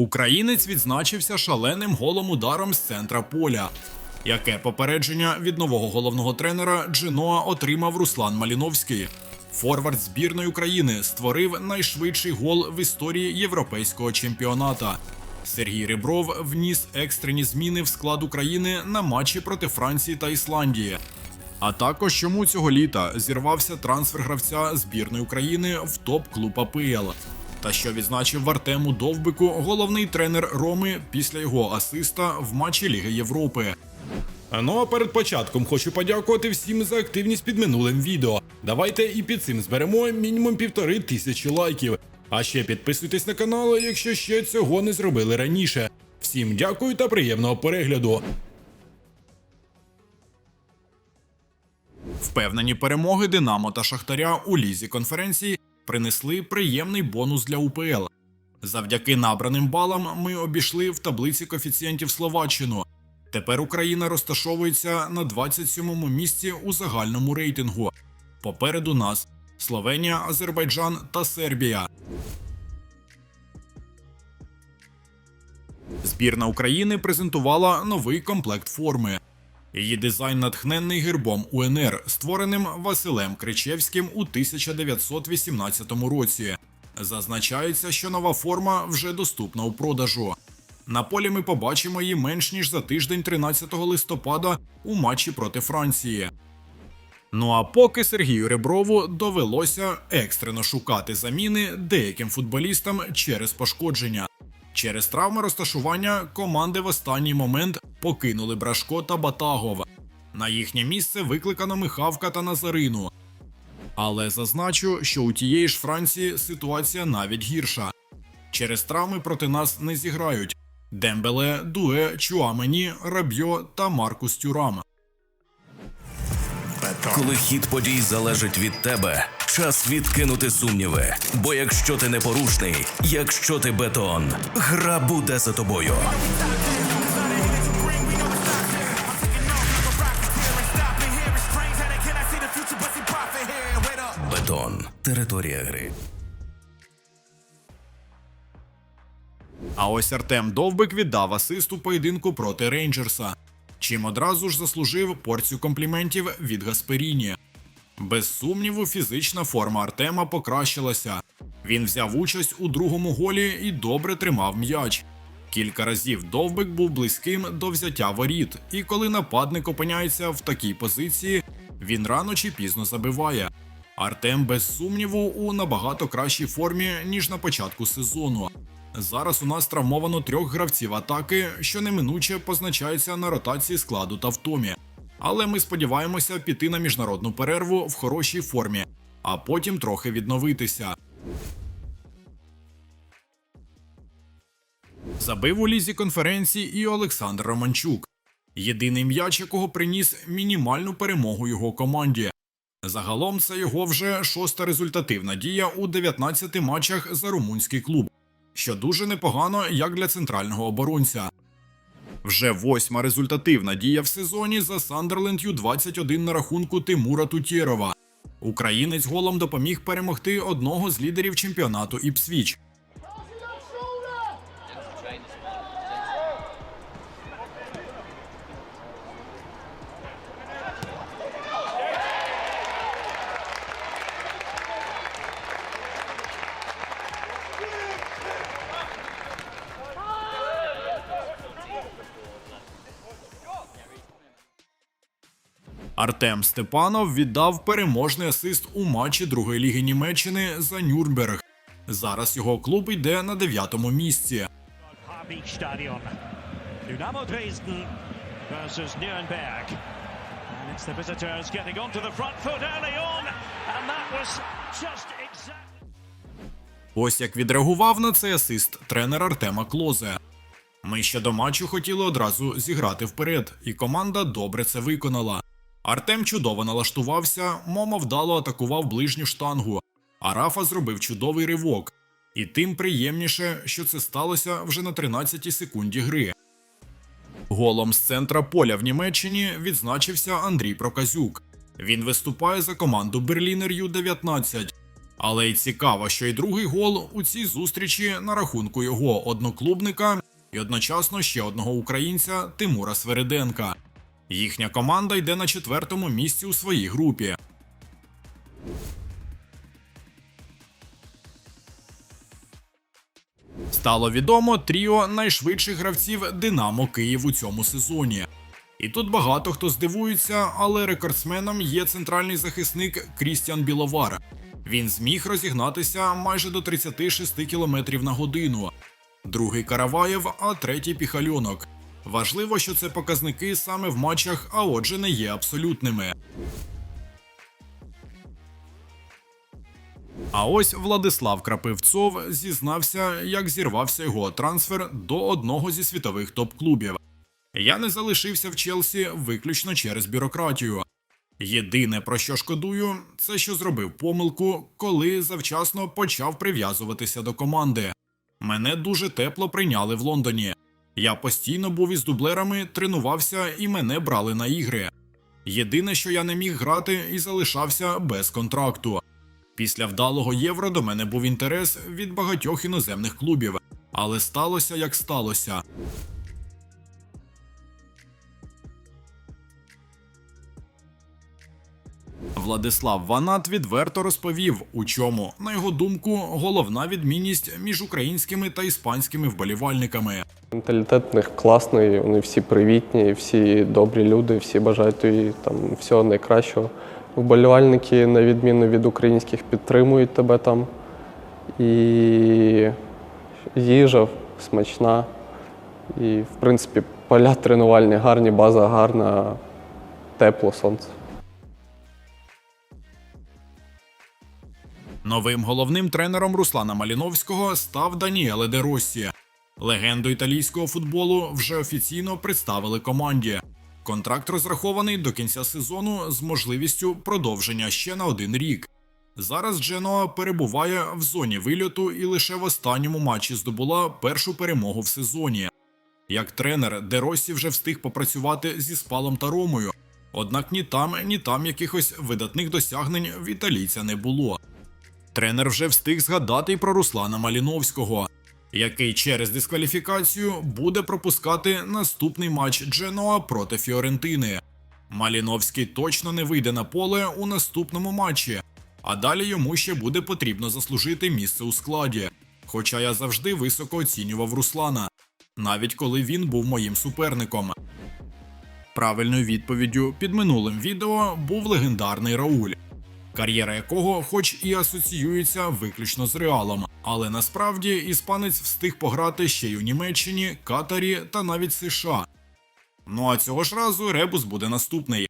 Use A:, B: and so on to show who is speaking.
A: Українець відзначився шаленим голом ударом з центра поля. Яке попередження від нового головного тренера Джиноа отримав Руслан Маліновський. Форвард збірної України створив найшвидший гол в історії європейського чемпіоната. Сергій Ребров вніс екстрені зміни в склад України на матчі проти Франції та Ісландії. А також чому цього літа зірвався трансфер гравця збірної України в топ-клуб АПЛ. Та що відзначив Артему Довбику головний тренер Роми після його асиста в матчі Ліги Європи. Ну а перед початком хочу подякувати всім за активність під минулим відео. Давайте і під цим зберемо мінімум півтори тисячі лайків. А ще підписуйтесь на канал, якщо ще цього не зробили раніше. Всім дякую та приємного перегляду. Впевнені перемоги Динамо та Шахтаря у лізі конференції принесли приємний бонус для УПЛ. Завдяки набраним балам ми обійшли в таблиці коефіцієнтів Словаччину. Тепер Україна розташовується на 27-му місці у загальному рейтингу. Попереду нас Словенія, Азербайджан та Сербія. Збірна України презентувала новий комплект форми. Її дизайн натхнений гербом УНР, створеним Василем Кричевським у 1918 році. Зазначається, що нова форма вже доступна у продажу. На полі ми побачимо її менш ніж за тиждень 13 листопада у матчі проти Франції. Ну а поки Сергію Реброву довелося екстрено шукати заміни деяким футболістам через пошкодження. Через травми розташування команди в останній момент покинули Брашко та Батагов. На їхнє місце викликано Михавка та Назарину. Але зазначу, що у тієї ж Франції ситуація навіть гірша. Через травми проти нас не зіграють Дембеле, Дуе, Чуамені, Рабьо та Маркус Тюрам.
B: Коли хід подій залежить від тебе, час відкинути сумніви. Бо якщо ти непорушний, якщо ти бетон, гра буде за тобою. Бетон територія гри.
A: А ось Артем Довбик віддав асист у поєдинку проти Рейнджерса, чим одразу ж заслужив порцію компліментів від Гасперіні. Без сумніву, фізична форма Артема покращилася. Він взяв участь у другому голі і добре тримав м'яч. Кілька разів Довбик був близьким до взяття воріт, і коли нападник опиняється в такій позиції, він рано чи пізно забиває. Артем без сумніву у набагато кращій формі, ніж на початку сезону. Зараз у нас травмовано трьох гравців атаки, що неминуче позначається на ротації складу та втомі. Але ми сподіваємося піти на міжнародну перерву в хорошій формі, а потім трохи відновитися. Забив у лізі конференції і Олександр Романчук, єдиний м'яч, якого приніс мінімальну перемогу його команді. Загалом це його вже шоста результативна дія у 19 матчах за румунський клуб, що дуже непогано як для центрального оборонця. Вже восьма результативна дія в сезоні за Сандерленд Ю-21 на рахунку Тимура Тутєрова. Українець голом допоміг перемогти одного з лідерів чемпіонату Іпсвіч. Артем Степанов віддав переможний асист у матчі другої ліги Німеччини за Нюрнберг. Зараз його клуб йде на дев'ятому місці.
C: Dynamo Dresden versus Nuremberg. And it's the visitors getting onto the front foot early on, and that was just exactly.
A: Ось як відреагував на цей асист тренер Артема Клозе. Ми ще до матчу хотіли одразу зіграти вперед, і команда добре це виконала. Артем чудово налаштувався, Момо вдало атакував ближню штангу, а Рафа зробив чудовий ривок. І тим приємніше, що це сталося вже на 13-й секунді гри. Голом з центра поля в Німеччині відзначився Андрій Проказюк. Він виступає за команду Берлінер Ю-19. Але й цікаво, що й другий гол у цій зустрічі на рахунку його одноклубника і одночасно ще одного українця Тимура Свериденка. Їхня команда йде на четвертому місці у своїй групі. Стало відомо тріо найшвидших гравців Динамо Київ у цьому сезоні. І тут багато хто здивується, але рекордсменом є центральний захисник Крістіан Біловар. Він зміг розігнатися майже до 36 км на годину. Другий Караваєв, а третій Піхальонок. Важливо, що це показники саме в матчах, а отже не є абсолютними. А ось Владислав Крапивцов зізнався, як зірвався його трансфер до одного зі світових топ-клубів. Я не залишився в Челсі виключно через бюрократію. Єдине про що шкодую, це що зробив помилку, коли завчасно почав прив'язуватися до команди. Мене дуже тепло прийняли в Лондоні. Я постійно був із дублерами, тренувався і мене брали на ігри. Єдине, що я не міг грати і залишався без контракту. Після вдалого євро до мене був інтерес від багатьох іноземних клубів, але сталося як сталося. Владислав Ванат відверто розповів, у чому, на його думку, головна відмінність між українськими та іспанськими вболівальниками.
D: Менталітет в них класний, вони всі привітні, всі добрі люди, всі бажають тобі там всього найкращого. Вболівальники, на відміну від українських, підтримують тебе там. І їжа смачна. І, в принципі, поля тренувальні гарні, база гарна, тепло, сонце.
A: Новим головним тренером Руслана Маліновського став Даніеле Де Россі. Легенду італійського футболу вже офіційно представили команді. Контракт розрахований до кінця сезону з можливістю продовження ще на один рік. Зараз Дженоа перебуває в зоні вильоту і лише в останньому матчі здобула першу перемогу в сезоні. Як тренер, Де Россі вже встиг попрацювати зі спалом та Ромою. Однак ні там, ні там якихось видатних досягнень в італійця не було. Тренер вже встиг згадати й про Руслана Маліновського, який через дискваліфікацію буде пропускати наступний матч Дженоа проти Фіорентини. Маліновський точно не вийде на поле у наступному матчі, а далі йому ще буде потрібно заслужити місце у складі. Хоча я завжди високо оцінював Руслана, навіть коли він був моїм суперником. Правильною відповіддю під минулим відео був легендарний Рауль, кар'єра якого, хоч і асоціюється виключно з реалом, але насправді іспанець встиг пограти ще й у Німеччині, Катарі та навіть США. Ну а цього ж разу ребус буде наступний.